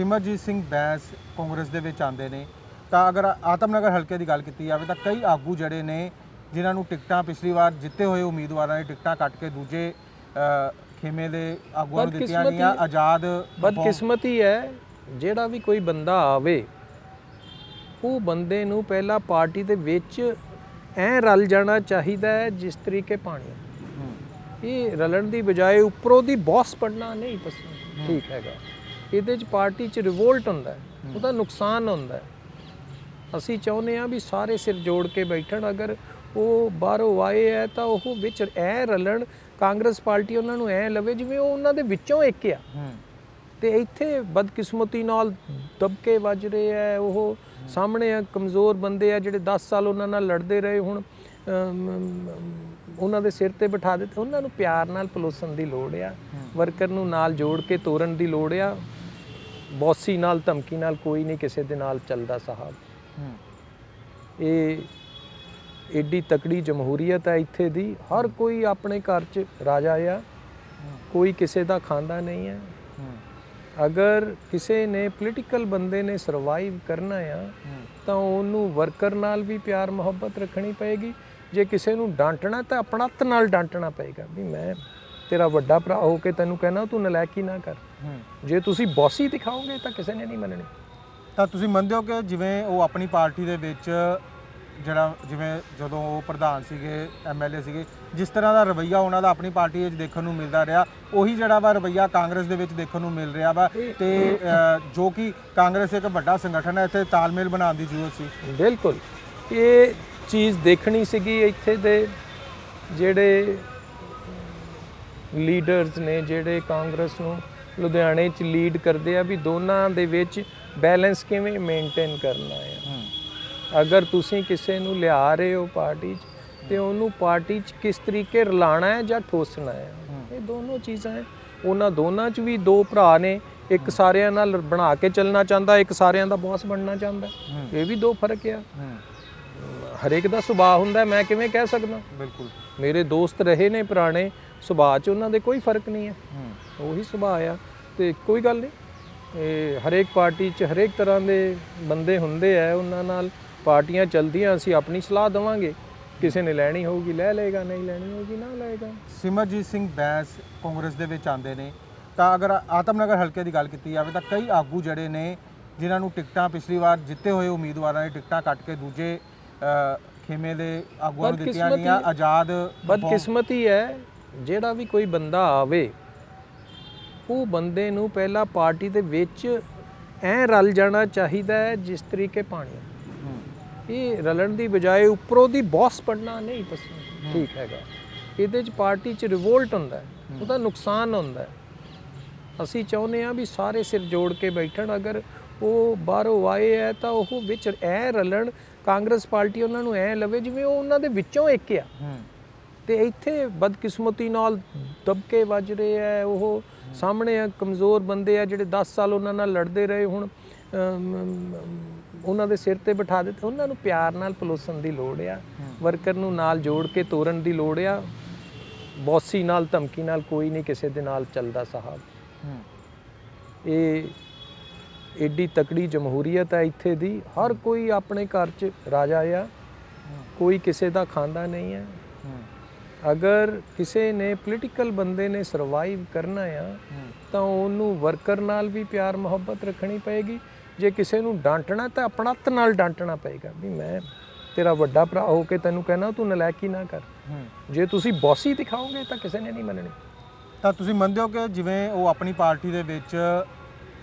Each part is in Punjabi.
ਸਿਮਰਜੀਤ ਸਿੰਘ ਬੈਂਸ ਕਾਂਗਰਸ ਦੇ ਵਿੱਚ ਆਉਂਦੇ ਨੇ। ਤਾਂ ਅਗਰ ਆਤਮਨਗਰ ਹਲਕੇ ਦੀ ਗੱਲ ਕੀਤੀ ਜਾਵੇ ਤਾਂ ਕਈ ਆਗੂ ਜਿਹੜੇ ਨੇ ਜਿਨ੍ਹਾਂ ਨੂੰ ਟਿਕਟਾਂ ਪਿਛਲੀ ਵਾਰ ਜਿੱਤੇ ਹੋਏ ਉਮੀਦਵਾਰਾਂ ਦੀ ਟਿਕਟਾਂ ਕੱਟ ਕੇ ਦੂਜੇ ਖੇਮੇ ਦੇ ਆਗੂਆਂ ਨੂੰ ਦਿੱਤੀਆਂ ਗਈਆਂ। ਆਜ਼ਾਦ ਬਦਕਿਸਮਤੀ ਹੈ ਜਿਹੜਾ ਵੀ ਕੋਈ ਬੰਦਾ ਆਵੇ ਉਹ ਬੰਦੇ ਨੂੰ ਪਹਿਲਾਂ ਪਾਰਟੀ ਦੇ ਵਿੱਚ ਐ ਰਲ ਜਾਣਾ ਚਾਹੀਦਾ ਹੈ ਜਿਸ ਤਰੀਕੇ ਪਾਣੀ ਇਹ ਰਲਣ ਦੀ ਬਜਾਏ ਉੱਪਰੋਂ ਦੀ ਬੌਸ ਬਣਨਾ ਨਹੀਂ ਪਸੰਦ। ਠੀਕ ਹੈਗਾ। ਇਹਦੇ ਚ ਪਾਰਟੀ ਚ ਰਿਵੋਲਟ ਹੁੰਦਾ ਹੈ ਉਹਦਾ ਨੁਕਸਾਨ ਹੁੰਦਾ ਹੈ। ਅਸੀਂ ਚਾਹੁੰਦੇ ਹਾਂ ਵੀ ਸਾਰੇ ਸਿਰ ਜੋੜ ਕੇ ਬੈਠਣ ਅਗਰ ਉਹ ਬਾਹਰੋਂ ਆਏ ਹੈ ਤਾਂ ਉਹ ਵਿੱਚ ਐ ਰਲਣ ਕਾਂਗਰਸ ਪਾਰਟੀ ਉਹਨਾਂ ਨੂੰ ਐ ਲਵੇ ਜਿਵੇਂ ਉਹ ਉਹਨਾਂ ਦੇ ਵਿੱਚੋਂ ਇੱਕ ਆ। ਤੇ ਇੱਥੇ ਬਦਕਿਸਮਤੀ ਨਾਲ ਦਬਕੇ ਵੱਜ ਰਹੇ ਆ ਉਹ ਸਾਹਮਣੇ ਆ ਕਮਜ਼ੋਰ ਬੰਦੇ ਆ ਜਿਹੜੇ 10 ਸਾਲ ਉਹਨਾਂ ਨਾਲ ਲੜਦੇ ਰਹੇ ਹੁਣ ਉਹਨਾਂ ਦੇ ਸਿਰ ਤੇ ਬਿਠਾ ਦਿੱਤੇ। ਉਹਨਾਂ ਨੂੰ ਪਿਆਰ ਨਾਲ ਪਲੋਸਣ ਦੀ ਲੋੜ ਆ ਵਰਕਰ ਨੂੰ ਨਾਲ ਜੋੜ ਕੇ ਤੋਰਨ ਦੀ ਲੋੜ ਆ। ਬੌਸੀ ਨਾਲ ਧਮਕੀ ਨਾਲ ਕੋਈ ਨਹੀਂ ਕਿਸੇ ਦੇ ਨਾਲ ਚੱਲਦਾ ਸਾਹਿਬ। ਇਹ ਏਡੀ ਤਕੜੀ ਜਮਹੂਰੀਅਤ ਹੈ ਇੱਥੇ ਦੀ। ਹਰ ਕੋਈ ਆਪਣੇ ਘਰ 'ਚ ਰਾਜਾ ਆ। ਕੋਈ ਕਿਸੇ ਦਾ ਖਾਂਦਾ ਨਹੀਂ ਹੈ। ਅਗਰ ਕਿਸੇ ਨੇ ਪੋਲੀਟੀਕਲ ਬੰਦੇ ਨੇ ਸਰਵਾਈਵ ਕਰਨਾ ਆ ਤਾਂ ਉਹਨੂੰ ਵਰਕਰ ਨਾਲ ਵੀ ਪਿਆਰ ਮੁਹੱਬਤ ਰੱਖਣੀ ਪਏਗੀ। ਜੇ ਕਿਸੇ ਨੂੰ ਡਾਂਟਣਾ ਤਾਂ ਆਪਣਤ ਨਾਲ ਡਾਂਟਣਾ ਪਏਗਾ। ਵੀ ਮੈਂ ਤੇਰਾ ਵੱਡਾ ਭਰਾ ਹੋ ਕੇ ਤੈਨੂੰ ਕਹਿਣਾ ਤੂੰ ਨਲਾਇਕੀ ਨਾ ਕਰ। ਜੇ ਤੁਸੀਂ ਬੌਸੀ ਦਿਖਾਓਗੇ ਤਾਂ ਕਿਸੇ ਨੇ ਨਹੀਂ ਮੰਨਣੀ। ਤਾਂ ਤੁਸੀਂ ਮੰਨਦੇ ਹੋ ਕਿ ਜਿਵੇਂ ਉਹ ਆਪਣੀ ਪਾਰਟੀ ਦੇ ਵਿੱਚ ਜਿਹੜਾ ਜਿਵੇਂ ਜਦੋਂ ਉਹ ਪ੍ਰਧਾਨ ਸੀਗੇ ਐਮਐਲਏ ਸੀਗੇ ਜਿਸ ਤਰ੍ਹਾਂ ਦਾ ਰਵਈਆ ਉਹਨਾਂ ਦਾ ਆਪਣੀ ਪਾਰਟੀ ਵਿੱਚ ਦੇਖਣ ਨੂੰ ਮਿਲਦਾ ਰਿਹਾ ਉਹੀ ਜਿਹੜਾ ਵਾ ਰਵਈਆ ਕਾਂਗਰਸ ਦੇ ਵਿੱਚ ਦੇਖਣ ਨੂੰ ਮਿਲ ਰਿਹਾ ਵਾ ਤੇ ਜੋ ਕਿ ਕਾਂਗਰਸ ਇੱਕ ਵੱਡਾ ਸੰਗਠਨ ਹੈ ਇੱਥੇ ਤਾਲਮੇਲ ਬਣਾਉਣ ਦੀ ਜ਼ਰੂਰਤ ਸੀ। ਬਿਲਕੁਲ। ਇਹ ਚੀਜ਼ ਦੇਖਣੀ ਸੀਗੀ ਇੱਥੇ ਦੇ ਜਿਹੜੇ ਲੀਡਰਸ ਨੇ ਜਿਹੜੇ ਕਾਂਗਰਸ ਨੂੰ ਲੁਧਿਆਣੇ 'ਚ ਲੀਡ ਕਰਦੇ ਆ ਵੀ ਦੋਨਾਂ ਦੇ ਵਿੱਚ ਬੈਲੈਂਸ ਕਿਵੇਂ ਮੇਨਟੇਨ ਕਰਨਾ ਹੈ। ਅਗਰ ਤੁਸੀਂ ਕਿਸੇ ਨੂੰ ਲਿਆ ਰਹੇ ਹੋ ਪਾਰਟੀ 'ਚ ਤੇ ਉਹਨੂੰ ਪਾਰਟੀ 'ਚ ਕਿਸ ਤਰੀਕੇ ਰਲਾਣਾ ਹੈ ਜਾਂ ਠੋਸਣਾ ਹੈ? ਇਹ ਦੋਨੋਂ ਚੀਜ਼ਾਂ ਹੈ। ਉਹਨਾਂ ਦੋਨਾਂ 'ਚ ਵੀ ਦੋ ਭਰਾ ਨੇ ਇੱਕ ਸਾਰਿਆਂ ਨਾਲ ਬਣਾ ਕੇ ਚੱਲਣਾ ਚਾਹੁੰਦਾ ਇੱਕ ਸਾਰਿਆਂ ਦਾ ਬੌਸ ਬਣਨਾ ਚਾਹੁੰਦਾ। ਇਹ ਵੀ ਦੋ ਫ਼ਰਕ ਆ। ਹਰੇਕ ਦਾ ਸੁਭਾਅ ਹੁੰਦਾ ਮੈਂ ਕਿਵੇਂ ਕਹਿ ਸਕਦਾ? ਬਿਲਕੁਲ। ਮੇਰੇ ਦੋਸਤ ਰਹੇ ਨੇ ਪੁਰਾਣੇ ਸੁਭਾਅ 'ਚ ਉਹਨਾਂ ਦੇ ਕੋਈ ਫ਼ਰਕ ਨਹੀਂ ਹੈ। ਉਹੀ ਸੁਭਾਅ ਆ। ਤੇ ਕੋਈ ਗੱਲ ਨਹੀਂ। ਇਹ ਹਰੇਕ ਪਾਰਟੀ 'ਚ ਹਰੇਕ ਤਰ੍ਹਾਂ ਦੇ ਬੰਦੇ ਹੁੰਦੇ ਆ ਉਹਨਾਂ ਨਾਲ ਪਾਰਟੀਆਂ ਚਲਦੀਆਂ ਅਸੀਂ ਆਪਣੀ ਸਲਾਹ ਦੇਵਾਂਗੇ। ਕਿਸੇ ਨੇ ਲੈਣੀ ਹੋਊਗੀ ਲੈ ਲਏਗਾ ਨਹੀਂ ਲੈਣੀ ਹੋਊਗੀ ਨਾ ਲਏਗਾ। ਸਿਮਰਜੀਤ ਸਿੰਘ ਬੈਂਸ ਕਾਂਗਰਸ ਦੇ ਵਿੱਚ ਆਉਂਦੇ ਨੇ। ਤਾਂ ਅਗਰ ਆਤਮਨਗਰ ਹਲਕੇ ਦੀ ਗੱਲ ਕੀਤੀ ਜਾਵੇ ਤਾਂ ਕਈ ਆਗੂ ਜਿਹੜੇ ਨੇ ਜਿਨ੍ਹਾਂ ਨੂੰ ਟਿਕਟਾਂ ਪਿਛਲੀ ਵਾਰ ਜਿੱਤੇ ਹੋਏ ਉਮੀਦਵਾਰਾਂ ਦੀ ਟਿਕਟਾਂ ਕੱਟ ਕੇ ਦੂਜੇ ਖੇਮੇ ਦੇ ਆਗੂਆਂ ਨੂੰ ਦਿੱਤੀਆਂ ਗਈਆਂ ਆਜ਼ਾਦ ਬਦਕਿਸਮਤੀ ਹੈ। ਜਿਹੜਾ ਵੀ ਕੋਈ ਬੰਦਾ ਆਵੇ ਉਹ ਬੰਦੇ ਨੂੰ ਪਹਿਲਾਂ ਪਾਰਟੀ ਦੇ ਵਿੱਚ ਐ ਰਲ ਜਾਣਾ ਚਾਹੀਦਾ ਹੈ ਜਿਸ ਤਰੀਕੇ ਪਾਣੀ ਇਹ ਰਲਣ ਦੀ ਬਜਾਏ ਉੱਪਰੋਂ ਦੀ ਬੌਸ ਬਣਨਾ ਨਹੀਂ ਪਸੰਦ ਠੀਕ ਹੈਗਾ। ਇਹਦੇ ਚ ਪਾਰਟੀ ਚ ਰਿਵੋਲਟ ਹੁੰਦਾ ਹੈ। ਉਹਦਾ ਨੁਕਸਾਨ ਹੁੰਦਾ ਹੈ। ਅਸੀਂ ਚਾਹੁੰਦੇ ਹਾਂ ਵੀ ਸਾਰੇ ਸਿਰ ਜੋੜ ਕੇ ਬੈਠਣ ਅਗਰ ਉਹ ਬਾਹਰੋਂ ਆਏ ਹੈ ਤਾਂ ਉਹ ਵਿੱਚ ਐ ਰਲਣ ਕਾਂਗਰਸ ਪਾਰਟੀ ਉਹਨਾਂ ਨੂੰ ਐ ਲਵੇ ਜਿਵੇਂ ਉਹ ਉਹਨਾਂ ਦੇ ਵਿੱਚੋਂ ਇੱਕ ਆ। ਹੂੰ। ਤੇ ਇੱਥੇ ਬਦਕਿਸਮਤੀ ਨਾਲ ਦਬਕੇ ਵੱਜ ਰਹੇ ਆ ਉਹ ਸਾਹਮਣੇ ਆ ਕਮਜ਼ੋਰ ਬੰਦੇ ਆ ਜਿਹੜੇ 10 ਸਾਲ ਉਹਨਾਂ ਨਾਲ ਲੜਦੇ ਰਹੇ ਹੁਣ ਉਹਨਾਂ ਦੇ ਸਿਰ ਤੇ ਬਿਠਾ ਦਿੱਤੇ। ਉਹਨਾਂ ਨੂੰ ਪਿਆਰ ਨਾਲ ਪਲੋਸਣ ਦੀ ਲੋੜ ਆ ਵਰਕਰ ਨੂੰ ਨਾਲ ਜੋੜ ਕੇ ਤੋਰਨ ਦੀ ਲੋੜ ਆ। ਬੌਸੀ ਨਾਲ ਧਮਕੀ ਨਾਲ ਕੋਈ ਨਹੀਂ ਕਿਸੇ ਦੇ ਨਾਲ ਚੱਲਦਾ ਸਾਹਿਬ। ਇਹ ਏਡੀ ਤਕੜੀ ਜਮਹੂਰੀਅਤ ਹੈ ਇੱਥੇ ਦੀ। ਹਰ ਕੋਈ ਆਪਣੇ ਘਰ 'ਚ ਰਾਜਾ ਆ। ਕੋਈ ਕਿਸੇ ਦਾ ਖਾਂਦਾ ਨਹੀਂ ਹੂੰ। ਅਗਰ ਕਿਸੇ ਨੇ ਪੋਲੀਟੀਕਲ ਬੰਦੇ ਨੇ ਸਰਵਾਈਵ ਕਰਨਾ ਆ ਤਾਂ ਉਹਨੂੰ ਵਰਕਰ ਨਾਲ ਵੀ ਪਿਆਰ ਮੁਹੱਬਤ ਰੱਖਣੀ ਪਏਗੀ। ਜੇ ਕਿਸੇ ਨੂੰ ਡਾਂਟਣਾ ਤਾਂ ਆਪਣਤ ਨਾਲ ਡਾਂਟਣਾ ਪਏਗਾ ਵੀ ਮੈਂ ਤੇਰਾ ਵੱਡਾ ਭਰਾ ਹੋ ਕੇ ਤੈਨੂੰ ਕਹਿਣਾ ਤੂੰ ਨਲਾਇਕੀ ਨਾ ਕਰ। ਜੇ ਤੁਸੀਂ ਬੌਸੀ ਦਿਖਾਓਗੇ ਤਾਂ ਕਿਸੇ ਨੇ ਨਹੀਂ ਮੰਨਣੀ। ਤਾਂ ਤੁਸੀਂ ਮੰਨਦੇ ਹੋ ਕਿ ਜਿਵੇਂ ਉਹ ਆਪਣੀ ਪਾਰਟੀ ਦੇ ਵਿੱਚ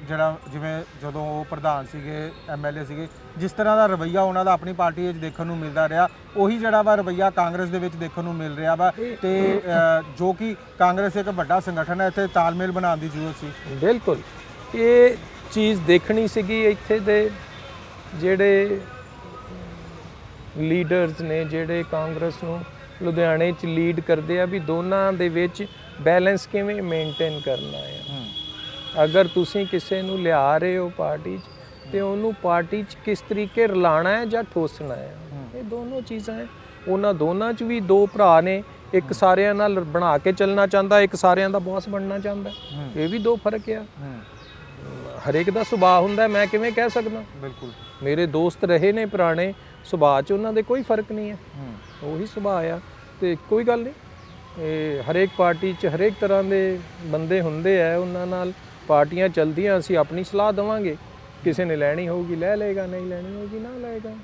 ਜਿਹੜਾ ਜਿਵੇਂ ਜਦੋਂ ਉਹ ਪ੍ਰਧਾਨ ਸੀਗੇ ਐਮਐਲਏ ਸੀਗੇ ਜਿਸ ਤਰ੍ਹਾਂ ਦਾ ਰਵਈਆ ਉਹਨਾਂ ਦਾ ਆਪਣੀ ਪਾਰਟੀ ਵਿੱਚ ਦੇਖਣ ਨੂੰ ਮਿਲਦਾ ਰਿਹਾ ਉਹੀ ਜਿਹੜਾ ਵਾ ਰਵਈਆ ਕਾਂਗਰਸ ਦੇ ਵਿੱਚ ਦੇਖਣ ਨੂੰ ਮਿਲ ਰਿਹਾ ਵਾ ਤੇ ਅ, ਜੋ ਕਿ ਕਾਂਗਰਸ ਇੱਕ ਵੱਡਾ ਸੰਗਠਨ ਹੈ ਇੱਥੇ ਤਾਲਮੇਲ ਬਣਾਉਣ ਦੀ ਜ਼ਰੂਰਤ ਸੀ। ਬਿਲਕੁਲ। ਇਹ ਚੀਜ਼ ਦੇਖਣੀ ਸੀਗੀ ਇੱਥੇ ਦੇ ਜਿਹੜੇ ਲੀਡਰਸ ਨੇ ਜਿਹੜੇ ਕਾਂਗਰਸ ਨੂੰ ਲੁਧਿਆਣੇ 'ਚ ਲੀਡ ਕਰਦੇ ਆ ਵੀ ਦੋਨਾਂ ਦੇ ਵਿੱਚ ਬੈਲੈਂਸ ਕਿਵੇਂ ਮੇਨਟੇਨ ਕਰਨਾ ਹੈ ਹੂੰ। ਅਗਰ ਤੁਸੀਂ ਕਿਸੇ ਨੂੰ ਲਿਆ ਰਹੇ ਹੋ ਪਾਰਟੀ 'ਚ ਤੇ ਉਹਨੂੰ ਪਾਰਟੀ 'ਚ ਕਿਸ ਤਰੀਕੇ ਰਲਾਣਾ ਹੈ ਜਾਂ ਠੋਸਣਾ ਹੈ? ਇਹ ਦੋਨੋਂ ਚੀਜ਼ਾਂ ਹੈ। ਉਹਨਾਂ ਦੋਨਾਂ 'ਚ ਵੀ ਦੋ ਭਰਾ ਨੇ। ਇੱਕ ਸਾਰਿਆਂ ਨਾਲ ਬਣਾ ਕੇ ਚੱਲਣਾ ਚਾਹੁੰਦਾ ਇੱਕ ਸਾਰਿਆਂ ਦਾ ਬੌਸ ਬਣਨਾ ਚਾਹੁੰਦਾ। ਇਹ ਵੀ ਦੋ ਫ਼ਰਕ ਆ। ਹਰੇਕ ਦਾ ਸੁਭਾਅ ਹੁੰਦਾ ਮੈਂ ਕਿਵੇਂ ਕਹਿ ਸਕਦਾ? ਬਿਲਕੁਲ। ਮੇਰੇ ਦੋਸਤ ਰਹੇ ਨੇ ਪੁਰਾਣੇ ਸੁਭਾਅ 'ਚ ਉਹਨਾਂ ਦੇ ਕੋਈ ਫ਼ਰਕ ਨਹੀਂ ਹੈ। ਹੂੰ। ਉਹੀ ਸੁਭਾਅ ਆ। ਤੇ ਕੋਈ ਗੱਲ ਨਹੀਂ। ਇਹ ਹਰੇਕ ਪਾਰਟੀ 'ਚ ਹਰੇਕ ਤਰ੍ਹਾਂ ਦੇ ਬੰਦੇ ਹੁੰਦੇ ਆ। ਉਹਨਾਂ ਨਾਲ ਪਾਰਟੀਆਂ ਚਲਦੀਆਂ ਅਸੀਂ ਆਪਣੀ ਸਲਾਹ ਦੇਵਾਂਗੇ। ਕਿਸੇ ਨੇ ਲੈਣੀ ਹੋਊਗੀ ਲੈ ਲਏਗਾ ਨਹੀਂ ਲੈਣੀ ਹੋਊਗੀ ਨਾ ਲਏਗਾ।